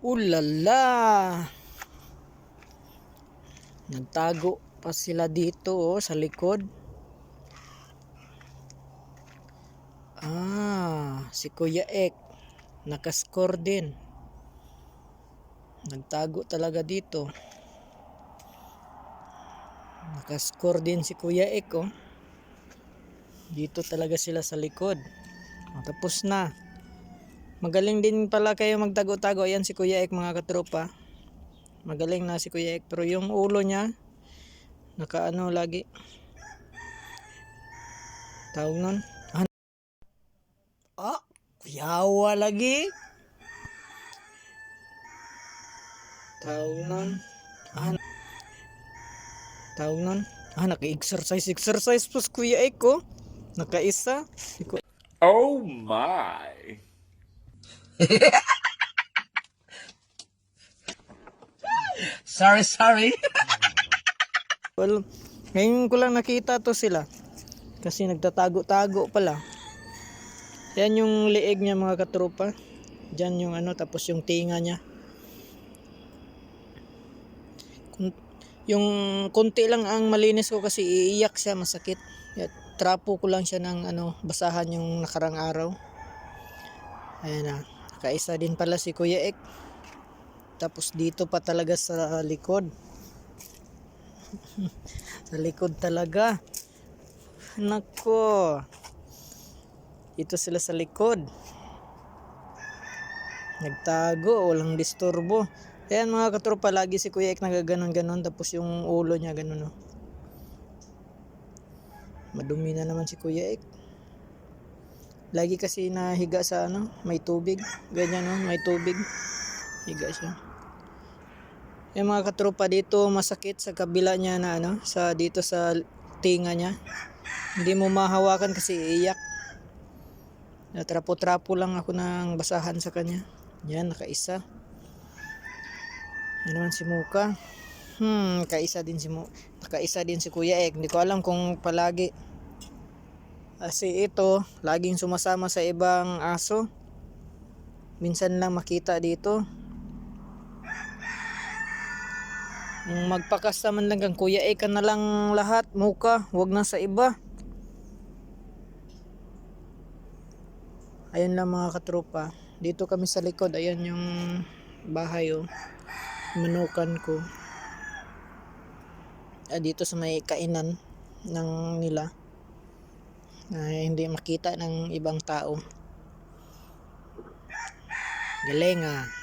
Ulala! Nagtago pa sila dito oh, sa likod. Ah, si Kuya Ek. Nakascore din. Nagtago talaga dito. Nakascore din si Kuya Ek oh. Dito talaga sila sa likod. Tapos na. Magaling din pala kayo magtago-tago. Ayan si Kuya Ek mga katropa. Magaling na si Kuya Ek. Pero yung ulo niya, nakaano lagi. Tawag nun? Ah, ah kuyawa lagi. Tawag nun? Ah, tawag nun? Ah, naka-exercise, exercise si Kuya Ek ko. Nakaisa. Si Ku- Oh my. Sorry, sorry. Well, ngayon ko lang nakita to sila. Kasi nagtatago-tago pala. Yan yung liig niya mga katropa. Diyan yung ano, tapos yung tinga niya. Yung konti lang ang malinis ko kasi iiyak siya, masakit. Trapo ko lang siya ng ano, basahan yung nakarang araw. Ayan na. Kaisa din pala si Kuya Ek. Tapos dito pa talaga sa likod. sa likod talaga. Nako. Dito sila sa likod. Nagtago, walang disturbo. Ayan mga katropa, lagi si Kuya Ek nagaganon-ganon tapos yung ulo niya ganon. Oh. Madumi na naman si Kuya Ek. Lagi kasi nahiga sa ano, may tubig. Ganyan no, may tubig. Higa siya. Yung mga katropa dito masakit sa kabila niya na ano, sa dito sa tinga niya. Hindi mo mahawakan kasi iiyak. Natrapo-trapo lang ako ng basahan sa kanya. Yan, nakaisa. Yan naman si Muka. Hmm, kaisa din si Mu nakaisa din si Kuya Ek. Hindi ko alam kung palagi. Kasi ito, laging sumasama sa ibang aso. Minsan lang makita dito. Magpakas naman lang kang kuya, eh na lang lahat, muka, wag na sa iba. Ayun lang mga katropa. Dito kami sa likod, ayan yung bahay oh. Manukan ko. Ah, dito sa may kainan ng nila. Na hindi makita ng ibang tao. Galing ah.